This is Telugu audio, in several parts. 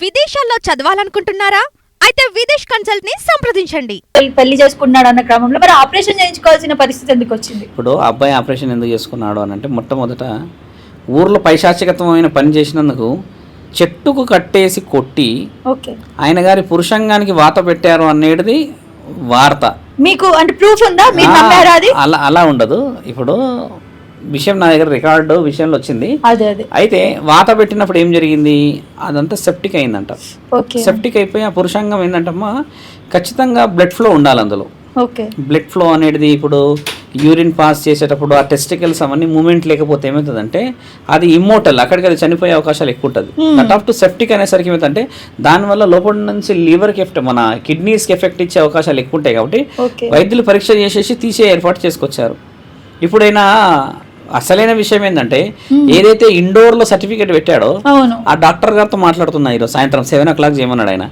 విదేశాల్లో చదవాలనుకుంటున్నారా? అయితే విదేశ్ కన్సల్ట్ని సంప్రదించండి పెళ్ళి చేసుకున్నాడు అన్న క్రమంలో మరి ఆపరేషన్ చేయించుకోవాల్సిన పరిస్థితి ఎందుకు వచ్చింది? ఇప్పుడు ఆ అబ్బాయి ఆపరేషన్ ఎందుకు చేసుకున్నాడు అని అంటే మొట్టమొదట ఊర్లో పైశాచికతమైన పని చేసినందుకు చెట్టుకు కట్టేసి కొట్టి ఓకే. ఆయన గారి పురుషంగానికి వాత పెట్టారు అనేది వార్త. మీకు అంటే ప్రూఫ్ ఉందా? మీరు ఆ, నమ్మారా అది? అలా అలా ఉండదు. ఇప్పుడు విషయం నా దగ్గర రికార్డు విషయంలో వచ్చింది. అదే అదే. అయితే వాత పెట్టినప్పుడు ఏం జరిగింది? అదంతా సెప్టిక్ అయిందంట. ఓకే. సెప్టిక్ అయిపోయి ఆ పురుషాంగం ఏంటంటమ్మా ఖచ్చితంగా బ్లడ్ ఫ్లో ఉండాలి అందులో. ఓకే. బ్లడ్ ఫ్లో అనేది ఇప్పుడు యూరిన్ పాస్ చేసేటప్పుడు ఆ టెస్టికల్స్ అవన్నీ మూమెంట్ లేకపోతే ఏమవుతుందంటే అది ఇమ్మోటల్ అక్కడికి అది చనిపోయే అవకాశాలు ఎక్కువ ఉంటుంది. కట్ ఆఫ్ టు సెప్టిక్ అనేసరికి ఏమవుతుందంటే దానివల్ల లోపల నుంచి లివర్కి ఎఫెక్ట్ మన కిడ్నీస్కి ఎఫెక్ట్ ఇచ్చే అవకాశాలు ఎక్కువ ఉంటాయి కాబట్టి వైద్యులు పరీక్ష చేసేసి తీసే ఏర్పాటు చేసుకొచ్చారు. ఇప్పుడైనా అసలైన విషయం ఏంటంటే ఏదైతే ఇండోర్లో సర్టిఫికేట్ పెట్టాడో ఆ డాక్టర్ గారితో మాట్లాడుతున్నా ఈరోజు సాయంత్రం సెవెన్ ఓ క్లాక్ చేయమన్నాడు ఆయన.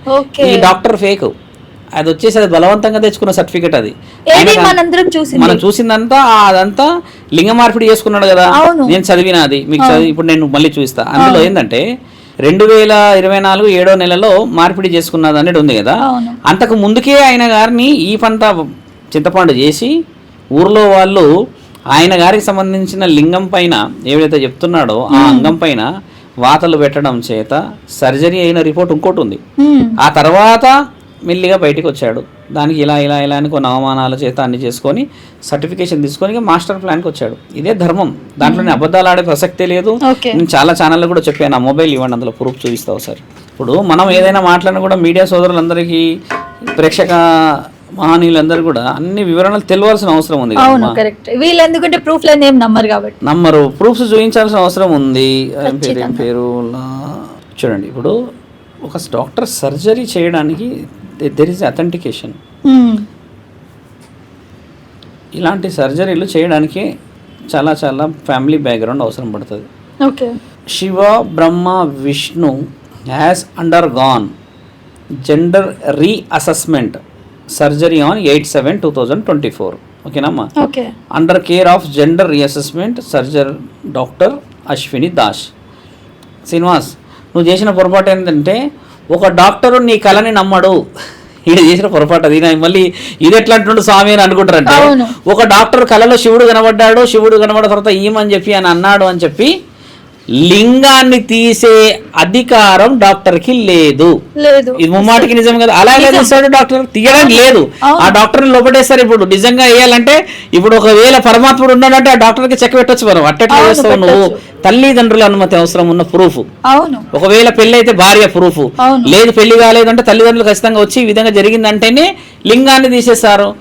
ఈ డాక్టర్ ఫేక్. అది వచ్చేసి అది బలవంతంగా తెచ్చుకున్న సర్టిఫికేట్ అది. మనం చూసిందంతా అదంతా లింగ మార్పిడి చేసుకున్నాడు కదా. నేను చదివిన అది. మీకు చదివి ఇప్పుడు నేను మళ్ళీ చూపిస్తా. అందులో ఏంటంటే రెండు వేల ఇరవై నాలుగు ఏడో నెలలో మార్పిడి చేసుకున్నది అనేది ఉంది కదా. అంతకు ముందుకే ఆయన గారిని ఈ పంట చింతపండు చేసి ఊర్లో వాళ్ళు ఆయన గారికి సంబంధించిన లింగం పైన ఏదైతే చెప్తున్నాడో ఆ అంగం పైన వాతలు పెట్టడం చేత సర్జరీ అయిన రిపోర్ట్ ఇంకోటి ఉంది. హ్మ్. ఆ తర్వాత మెల్లిగా బయటికి వచ్చాడు. దానికి ఇలా ఇలా ఇలా అని కొన్ని అవమానాల చేత అన్ని చేసుకొని సర్టిఫికేషన్ తీసుకొని మాస్టర్ ప్లాన్కి వచ్చాడు. ఇదే ధర్మం. దాంట్లోనే అబద్ధాలు ఆడే ప్రసక్తే లేదు. నేను చాలా ఛానల్లో కూడా చెప్పాను. ఆ మొబైల్ ఇవ్వండి అందులో ప్రూఫ్ చూపిస్తావు సార్. ఇప్పుడు మనం ఏదైనా మాట్లాడినా కూడా మీడియా సోదరులందరికీ ప్రేక్షక మహనీయులందరూ కూడా అన్ని వివరణలు తెలియాల్సిన అవసరం ఉంది అవును. కరెక్ట్ వీళ్ళు ఎందుకంటే ప్రూఫ్ ఏం నమ్మరు కాబట్టి. నంబరు ప్రూఫ్స్ చూపించాల్సిన అవసరం ఉంది. పేరు ఏం పేరు? లా- చూడండి ఇప్పుడు ఒక డాక్టర్ సర్జరీ చేయడానికి దెర్ ఇస్ అథెంటికేషన్. ఇలాంటి సర్జరీలు చేయడానికి చాలా చాలా ఫ్యామిలీ బ్యాక్గ్రౌండ్ అవసరం పడుతుంది. Okay. Shiva Brahma Vishnu has undergone. Gender reassessment. Surgery on eight seven two thousand twenty four ఓకేనమ్మా okay under care of gender reassessment surgery doctor Ashwini Das Srinivas నువ్వు చేసిన పొరపాటు ఏంటంటే ఒక డాక్టరు నీ కళని నమ్మడు. ఈయన చేసిన పొరపాటు అది. మళ్ళీ ఇది ఎట్లా అంటుండు స్వామి అని అనుకుంటారంటే. ఒక డాక్టర్ కళలో శివుడు కనబడ్డాడు శివుడు కనబడిన తర్వాత ఈమని చెప్పి అని అన్నాడు అని చెప్పి లింగాన్ని తీసే అధికారం డాక్టర్కి లేదు. లేదు. ఇది ముమ్మాటికి నిజం కదా? అలా ఎలా చేస్తాడు డాక్టర్? తీయడానికి లేదు. ఆ డాక్టర్ లోపడేస్తారు ఇప్పుడు. నిజంగా వేయాలంటే ఇప్పుడు ఒకవేళ పరమాత్ముడు ఉన్నాడంటే ఆ డాక్టర్కి చెక్ పెట్టొచ్చు మనం. అట్టెట్లా అవును, చేస్తావు నువ్వు. తల్లిదండ్రుల అనుమతి అవసరం ఉన్న ప్రూఫ్. అవును. ఒకవేళ పెళ్ళి అయితే భార్య ప్రూఫ్. లేదు పెళ్ళి కాలేదంటే తల్లిదండ్రులు ఖచ్చితంగా వచ్చి ఈ విధంగా జరిగిందంటేనే లింగాన్ని తీసేస్తారు.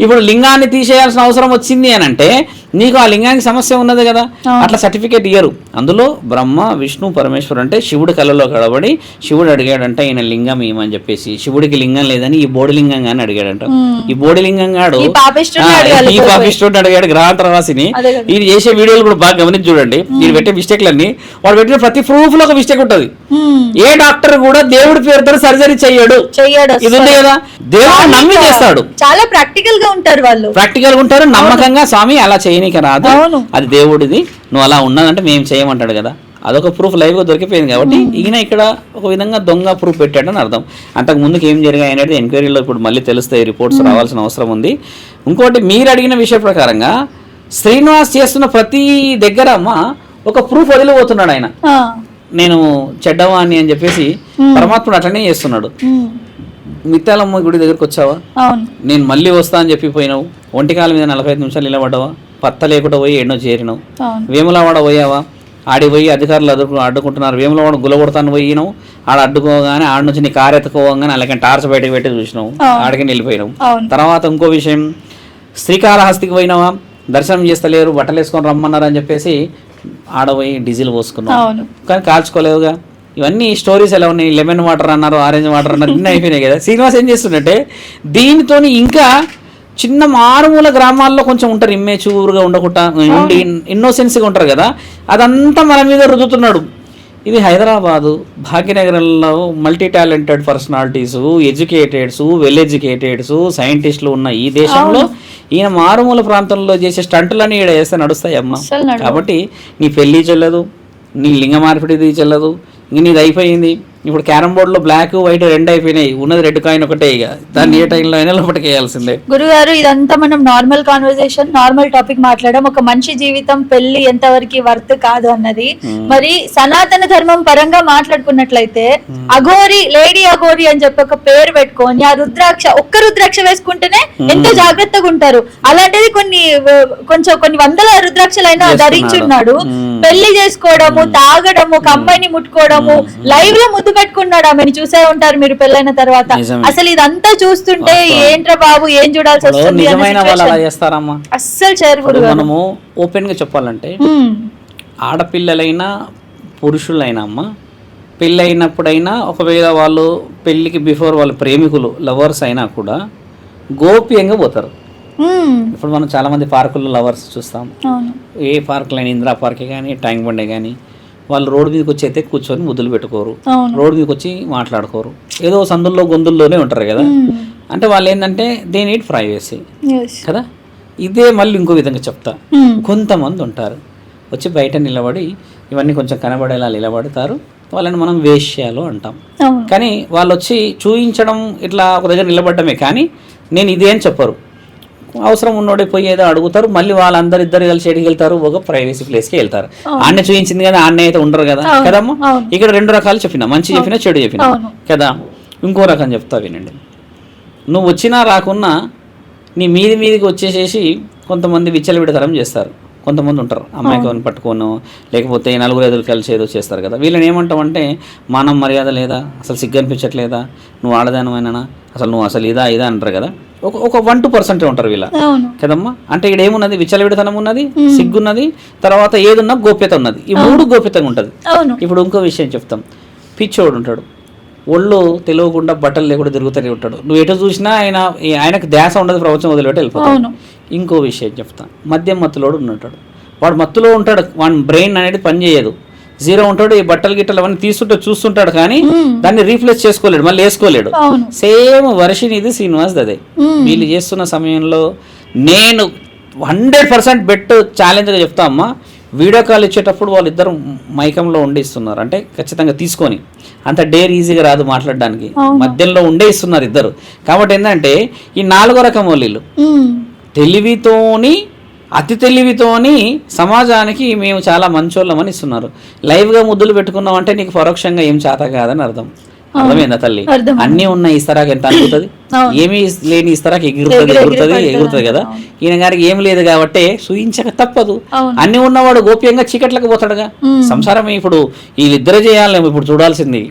ఇప్పుడు లింగాన్ని తీసేయాల్సిన అవసరం వచ్చింది అని అంటే నీకు ఆ లింగానికి సమస్య ఉన్నది కదా. అట్లా సర్టిఫికేట్ ఇయ్యరు. అందులో బ్రహ్మ విష్ణు పరమేశ్వరు అంటే శివుడు కళలో కడబడి శివుడు అడిగాడంట ఈయన లింగం ఏమని చెప్పేసి. శివుడికి లింగం లేదని ఈ బోడి లింగం గాని అడిగాడంట ఈ బోడి లింగం గాడు ఈ. పాపిష్టుడిని అడిగాడు గ్రహాంతరవాసిని అదే కదా. ఇది చేసే వీడియోలు కూడా బాగా గమనించి చూడండి. ఇది పెట్టే మిస్టేక్లన్నీ వాడు పెట్టిన ప్రతి ప్రూఫ్లో ఒక మిస్టేక్ ఉంటది. ఏ డాక్టర్ కూడా దేవుడి పేరుతో సర్జరీ చెయ్యడు. చెయ్యడు ఇది ఉంది కదా. దేవుడు నమ్మి చేస్తాడు. చాలా ప్రాక్టికల్గా ఉంటారు వాళ్ళు. ప్రాక్టికల్ ఉంటారు నమ్మకంగా స్వామి అలా చేయనీకి రాదు. అది దేవుడిది. నువ్వు అలా ఉన్నదంటే మేము చేయమంటాడు కదా. అదొక ప్రూఫ్ లైవ్గా దొరికిపోయింది కాబట్టి ఈయన ఇక్కడ ఒక విధంగా దొంగ ప్రూఫ్ పెట్టాడని అర్థం. అంతకు ముందుకు ఏం జరిగాయి అనేది ఎంక్వైరీలో ఇప్పుడు మళ్ళీ తెలుస్తాయి రిపోర్ట్స్ రావాల్సిన అవసరం ఉంది. ఇంకోటి మీరు అడిగిన విషయ ప్రకారంగా శ్రీనివాస్ చేస్తున్న ప్రతి దగ్గర అమ్మ ఒక ప్రూఫ్ వదిలిపోతున్నాడు ఆయన. నేను చెడ్డవాణ్ణి అని చెప్పేసి పరమాత్ముడు అట్లనే చేస్తున్నాడు. మిత్తాలమ్మ గుడి దగ్గరికి వచ్చావా? నేను మళ్ళీ వస్తా అని చెప్పి పోయినావు ఒంటికాల మీద నలభై ఐదు నిమిషాలు నిలబడ్డావా? పత్త లేకుండా పోయి ఎన్నో చేరినావు వేములవాడ పోయావా? ఆడి పోయి అధికారులు అదుపు అడ్డుకుంటున్నారు. వేములవాడ గులగొడతాను పోయినావు ఆడ అడ్డుకోగానే ఆడ నుంచి నీ కారు ఎత్తుకోగానే అలాగే టార్చ్ బయటకు పెట్టి చూసినావు ఆడికి వెళ్ళిపోయినావు తర్వాత ఇంకో విషయం శ్రీకాళహస్తికి పోయినావా? దర్శనం చేస్తలేరు బట్టలు వేసుకొని రమ్మన్నారు అని చెప్పేసి ఆడపోయి డీజిల్ పోసుకున్నావు కానీ కాల్చుకోలేవుగా. ఇవన్నీ స్టోరీస్ ఎలా ఉన్నాయి? లెమన్ వాటర్ అన్నారు ఆరెంజ్ వాటర్ అన్నారు ఇన్ని అయిపోయినాయి కదా. శ్రీనివాస్ ఏం చేస్తుందంటే దీనితోని ఇంకా చిన్న మారుమూల గ్రామాల్లో కొంచెం ఉంటారు ఇమ్మేచూరుగా ఉండకుండా ఉండి ఇన్నోసెన్స్గా ఉంటారు కదా అదంతా మన మీద రుద్దుతున్నాడు. ఇది హైదరాబాదు భాగ్యనగరంలో multi talented personalities educateds well educateds సైంటిస్టులు ఉన్న ఈ దేశంలో ఈయన మారుమూల ప్రాంతంలో చేసే స్టంటులన్నీ ఈడ వేస్తే నడుస్తాయి అమ్మ. కాబట్టి నీ పెళ్ళి చెల్లదు నీ లింగ మార్పిడిది చెల్లదు ఇంక నీది అయిపోయింది. ఇప్పుడు క్యారమ్ బోర్డ్లో బ్లాక్ వైట్ రెండు అయిపోయినాయి. ఉన్నది రెడ్ కాయిన్ ఒకటే ఇక. దాన్ని ఏ టైంలో అయినా లోపలికి వేయాల్సిందే. గురుగారు ఇదంతా మనం నార్మల్ కాన్వర్సేషన్ నార్మల్ టాపిక్ మాట్లాడడం ఒక మనిషి జీవితం పెళ్ళి ఎంతవరకు వర్త్ కాదు అన్నది. మరి సనాతన ధర్మం పరంగా మాట్లాడుకున్నట్లయితే అఘోరి లేడీ అఘోరి అని చెప్పి ఒక పేరు పెట్టుకొని ఆ రుద్రాక్ష ఒక్క రుద్రాక్ష వేసుకుంటేనే ఎంతో జాగ్రత్తగా ఉంటారు. అలాంటిది కొన్ని కొంచెం కొన్ని వందల రుద్రాక్షలైనా. ధరించున్నాడు. పెళ్ళి చేసుకోవడము తాగడము అమ్మాయిని ముట్టుకోవడము లైవ్లో ముద్దు పెట్టుకున్నాడు ఆమెను చూసే ఉంటారు మీరు పెళ్ళైన తర్వాత. అసలు ఇదంతా చూస్తుంటే ఏంట్రా బాబు ఏం చూడాల్సి వస్తుంది అస్సలు చేరు మనము ఓపెన్గా చెప్పాలంటే. ఆడపిల్లలైనా పురుషులైనా అమ్మ పెళ్ళైనప్పుడైనా ఒకవేళ వాళ్ళు పెళ్ళికి బిఫోర్ వాళ్ళ ప్రేమికులు లవర్స్ అయినా కూడా గోప్యంగా పోతారు. ఇప్పుడు మనం చాలా మంది పార్కుల్లో లవర్స్ చూస్తాం. ఏ పార్కులైనా ఇందిరా పార్కే కానీ ట్యాంక్ బండే కానీ వాళ్ళు రోడ్డు మీదకి వచ్చి అయితే కూర్చొని ముద్దులు పెట్టుకోరు. రోడ్డు మీదకి వచ్చి మాట్లాడుకోరు. ఏదో సందుల్లో గొంతుల్లోనే ఉంటారు కదా. అంటే వాళ్ళు ఏంటంటే దే నీడ్ ప్రైవసీ Yes. కదా? ఇదే మళ్ళీ ఇంకో విధంగా చెప్తా. కొంతమంది ఉంటారు. వచ్చి బయట నిలబడి ఇవన్నీ కొంచెం కనబడేలా నిలబడతారు. వాళ్ళని మనం వేశ్యాలు అంటాం. కానీ వాళ్ళు వచ్చి చూయించడం ఇట్లా ఒక దగ్గర నిలబడటమే కానీ నేను ఇదే అని చెప్పరు. అవసరం ఉన్నోడే పోయి ఏదో అడుగుతారు మళ్ళీ వాళ్ళందరూ ఇద్దరు కలిసి ఎడికి వెళ్తారు ఒక ప్రైవసీ ప్లేస్కి వెళ్తారు. ఆన్న చూయించింది కదా ఆన్న అయితే ఉండరు కదా కదమ్మా. ఇక్కడ రెండు రకాలు చెప్పిన మంచి చెప్పిన చెడు చెప్పిన. కదా? ఇంకో రకం చెప్తా వినండి. నువ్వు వచ్చినా రాకున్నా నీ మీది మీదికి వచ్చేసేసి కొంతమంది విచ్చలవిడతనం చేస్తారు. కొంతమంది ఉంటారు. అమ్మాయికి పట్టుకోను లేకపోతే నలుగురు ఎదురు కలిసి ఏదో చేస్తారు కదా. వీళ్ళని ఏమంటామంటే మానం మర్యాద లేదా? అసలు సిగ్గు అనిపించట్లేదా? నువ్వు ఆడదానమైనా అసలు నువ్వు అసలు ఇదా ఇదా అంటారు కదా. ఒక ఒక వన్ టూ పర్సెంట్ ఉంటారు వీళ్ళ. కదమ్మా? అంటే ఇక్కడ ఏమున్నది? విచ్చలవిడతనం ఉన్నది సిగ్గున్నది తర్వాత ఏదున్నా గోప్యత ఉన్నది. ఈ మూడు గోప్యతంగా ఉంటుంది. ఇప్పుడు ఇంకో విషయం చెప్తాం. పిచ్చోడు ఉంటాడు. ఒళ్ళు తెలియకుండా బట్టలు లేకుండా తిరుగుతూనే ఉంటాడు. నువ్వు ఎటు చూసినా ఆయన ఈ- ఆయనకు ధ్యాస ఉండదు ప్రపంచం వదిలిపెట్టి వెళ్ళిపోతాడు. అవును. ఇంకో విషయం చెప్తా మద్యం మత్తులోడు ఉంటాడు వాడు మత్తులో ఉంటాడు వాడి బ్రెయిన్ అనేది పని చేయదు. జీరో ఉంటాడు ఈ బట్టలు గిట్టలు అవన్నీ తీసుకుంటే చూస్తుంటాడు కానీ దాన్ని రీప్లేస్ చేసుకోలేడు మళ్ళీ వేసుకోలేడు. సేమ్ వర్షిని ఇది శ్రీనివాస్ అదే. వీళ్ళు చేస్తున్న సమయంలో నేను హండ్రెడ్ పర్సెంట్ బెట్ ఛాలెంజ్గా చెప్తా అమ్మా. వీడియో కాల్ ఇచ్చేటప్పుడు వాళ్ళిద్దరు మైకంలో ఉండి ఇస్తున్నారు అంటే ఖచ్చితంగా తీసుకొని అంత డేర్ ఈజీగా రాదు మాట్లాడడానికి. మధ్యలో ఉండే ఇస్తున్నారు ఇద్దరు. కాబట్టి ఏంటంటే ఈ నాలుగో రకం వాళ్ళు. తెలివితోని అతి తెలివితోని సమాజానికి మేము చాలా మంచోళ్ళమని ఇస్తున్నారు. లైవ్గా ముద్దులు పెట్టుకున్నాం అంటే నీకు పరోక్షంగా ఏం చేత కాదని అర్థం. అర్థమైందా తల్లి. అన్నీ ఉన్న ఇస్తరాకు ఎంత అనుకుంటుంది. ఏమీ లేని ఇస్తరాకు ఎగురుతుంది ఎగిరి- ఎగురుతుంది ఎగిరి ఎగురుతుంది కదా. ఈయన గారికి ఏం లేదు కాబట్టి సూయించక తప్పదు. అన్ని ఉన్నవాడు గోప్యంగా చీకట్లకు పోతాడుగా. సంసారం ఇప్పుడు వీళ్ళిద్దరే చేయాలి ఇప్పుడు చూడాల్సింది.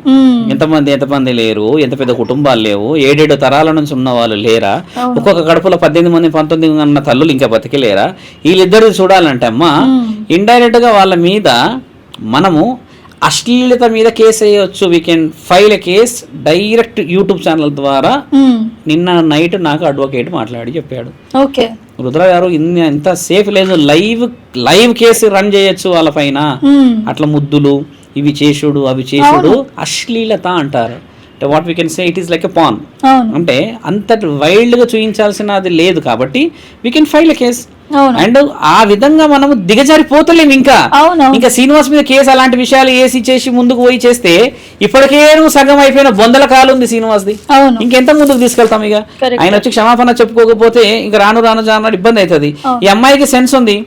ఎంతమంది ఎంతమంది లేరు ఎంత పెద్ద కుటుంబాలు లేవు ఏడేడు తరాల నుంచి ఉన్న వాళ్ళు లేరా. ఒక్కొక్క కడుపులో పద్దెనిమిది మంది పంతొమ్మిది మంది ఉన్న తల్లులు ఇంకా బతికలేరా వీళ్ళిద్దరు చూడాలంటే అమ్మా ఇండైరెక్ట్గా వాళ్ళ మీద మనము అశ్లీలత మీద కేసు వేయవచ్చు we can file a case direct YouTube channel ద్వారా మ్మ్. నిన్న నైట్ నాకు అడ్వకేట్ మాట్లాడి చెప్పాడు. ఓకే రుద్ర గారు ఎంత సేఫ్ లేదు. లైవ్ లైవ్ కేసు రన్ చేయొచ్చు వాళ్ళ పైన. మ్మ్. అట్లా ముద్దులు ఇవి చేసుడు అవి చేసుడు అశ్లీలత అంటారు. అంటే what we can say it is like a porn అంటే అంతటి వైల్డ్గా చూపించాల్సిన అది లేదు కాబట్టి we can file a case and ఆ విధంగా మనము దిగజారిపోతలేము ఇంకా. ఇంకా శ్రీనివాస్ మీద కేసు అలాంటి విషయాలు వేసి చేసి ముందుకు పోయి చేస్తే ఇప్పటికే నువ్వు సగం అయిపోయిన బొందల కాలు ఉంది శ్రీనివాస్ది. ఇంకెంత ముందుకు తీసుకెళ్తాం ఇక. ఆయన వచ్చి క్షమాపణ చెప్పుకోకపోతే ఇంకా రాను రాను రాను ఇబ్బంది అవుతుంది. ఈ అమ్మాయికి సెన్స్ ఉంది.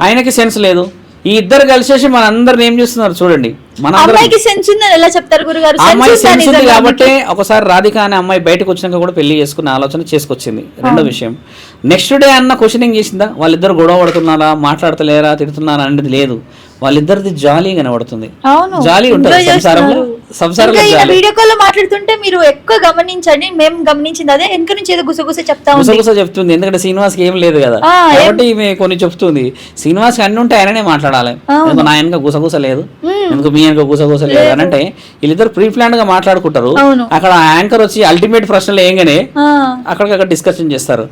ఆయనకి సెన్స్ లేదు. ఈ ఇద్దరు కలిసేసి మన అందరిని ఏం చేస్తున్నారు చూడండి. మన అమ్మాయికి సెన్స్ ఉందని ఎలా చెప్తారు గురుగారు? అమ్మాయి సెన్స్ ఉంది కాబట్టి ఒకసారి రాధిక అనే అమ్మాయి బయటకు వచ్చినాక కూడా పెళ్ళి చేసుకునే ఆలోచన చేసుకొచ్చింది. రెండో విషయం. నెక్స్ట్ డే అన్న క్వశ్చనింగ్ చేసిందా? వాళ్ళిద్దరు గొడవ పడుతున్నారా? మాట్లాడతలేరా? తిడుతున్నారా? అనేది లేదు. వాళ్ళిద్దరిది జాలీ కనబడుతుంది. అవును. జాలీ ఉంటుంది. సంసారంలో. సంసారంలో వీడియో కాల్ మాట్లాడుతుంటే మీరు ఎక్కువ గమనించండి. మేము గమనించింది అదే. వెనక నుంచి ఏదో గుసగుస చెప్తా గుసగుస చెప్తుంది. ఎందుకంటే శ్రీనివాస్కి ఏం లేదు కదా. కాబట్టి ఈమె కొన్ని చెప్తుంది. శ్రీనివాస్కి అన్ని ఉంటే ఆయననే మాట్లాడాలి. ఎందుకు నా వెనక గుసగుస లేదు? ఎందుకు మీ వెనక గుసగుస లేదు అని అంటే వీళ్ళిద్దరు ప్రీ ప్లాన్గా మాట్లాడుకుంటారు. అక్కడ యాంకర్ వచ్చి అల్టిమేట్ ప్రశ్నలు ఏంగానే అక్కడికక్కడ డిస్కషన్ చేస్తారు.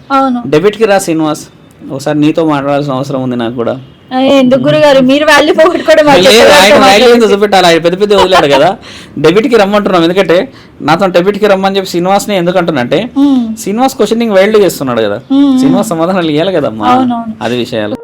డెబిట్కి రా శ్రీనివాస్. ఒకసారి నీతో మాట్లాడాల్సిన అవసరం ఉంది నాకు కూడా. ఆ, ఎందుకు గురుగారు? మీరు వాల్యూ పోగొట్టుకోవడం మాకు లేదు, చెప్పలేదు. ఆయన వాల్యూ ఏందో చూపెట్టాలి? ఆయన పెద్ద పెద్ద వదిలాడు కదా. డెబిట్కి రమ్మంటున్నాం. ఎందుకంటే నాతో డెబిట్కి రమ్మని చెప్పి శ్రీనివాస్ని ఎందుకంటున్నంటే శ్రీనివాస్ క్వశ్చనింగ్ వైల్డ్ చేస్తున్నాడు కదా. శ్రీనివాస్ సమాధానాలు ఇవ్వాలి కదమ్మా. అది విషయాలు.